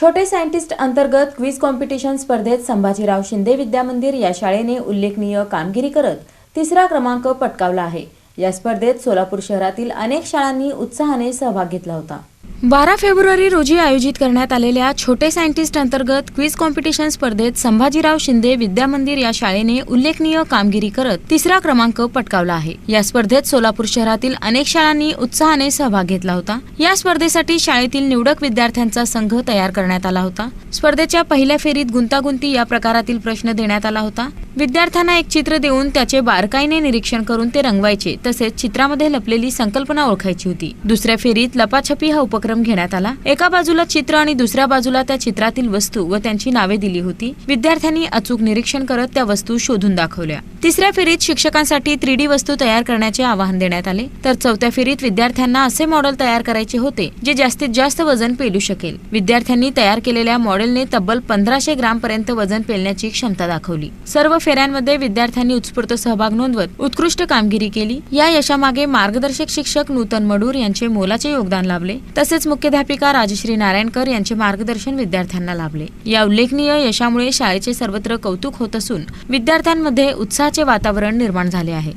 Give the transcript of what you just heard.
छोटे सायंटिस्ट अंतर्गत quiz competition स्पर्धेत संभाजीराव शिंदे विद्यामंदिर या शाळेने उल्लेखनीय कामगिरी करत तिसरा क्रमांक पटकावला आहे. या स्पर्धेत सोलापूर शहरातील अनेक शाळांनी उत्साहाने सहभाग घेतला होता. बारा फेब्रुवारी रोजी आयोजित करण्यात आलेल्या छोटे सायंटिस्ट अंतर्गत क्विज कॉम्पिटिशन स्पर्धेत संभाजीराव शिंदे विद्यामंदिर या शाळेने उल्लेखनीय कामगिरी करत तिसरा क्रमांक पटकावला आहे. या स्पर्धेत सोलापूर शहरातील अनेक शाळांनी उत्साहाने सहभाग घेतला होता. या स्पर्धेसाठी शाळेतील निवडक विद्यार्थ्यांचा संघ तयार करण्यात आला होता. स्पर्धेच्या पहिल्या फेरीत गुंतागुंती या प्रकारातील प्रश्न देण्यात आला होता. विद्यार्थ्यांना एक चित्र देऊन त्याचे बारकाईने निरीक्षण करून ते रंगवायचे तसेच चित्रामध्ये लपलेली संकल्पना ओळखायची होती. दुसऱ्या फेरीत लपाछपी हा उपक्रम घेण्यात आला. एका बाजूला चित्र आणि दुसऱ्या बाजूला त्या चित्रातील वस्तू व त्यांची नावे दिली होती. विद्यार्थ्यांनी अचूक निरीक्षण करत त्या वस्तू शोधून दाखवल्या. तिसऱ्या फेरीत शिक्षकांसाठी थ्री डी वस्तू तयार करण्याचे आवाहन देण्यात आले. तर चौथ्या फेरीत विद्यार्थ्यांना असे मॉडेल तयार करायचे होते जे जास्तीत जास्त वजन पेलू शकेल. विद्यार्थ्यांनी तयार केलेल्या मॉडेलने तब्बल पंधराशे ग्राम पर्यंत वजन पेलण्याची क्षमता दाखवली. सर्व फेऱ्यांमध्ये विद्यार्थ्यांनी उत्स्फूर्त सहभाग नोंदवत उत्कृष्ट कामगिरी केली. या यशामागे मार्गदर्शक शिक्षक नूतन मडूर यांचे मोलाचे योगदान लाभले. तसेच मुख्याध्यापिका राजश्री नारायणकर यांचे मार्गदर्शन विद्यार्थ्यांना लाभले. या उल्लेखनीय यशामुळे शाळेचे सर्वत्र कौतुक होत असून विद्यार्थ्यांमध्ये उत्साहाचे वातावरण निर्माण झाले आहे.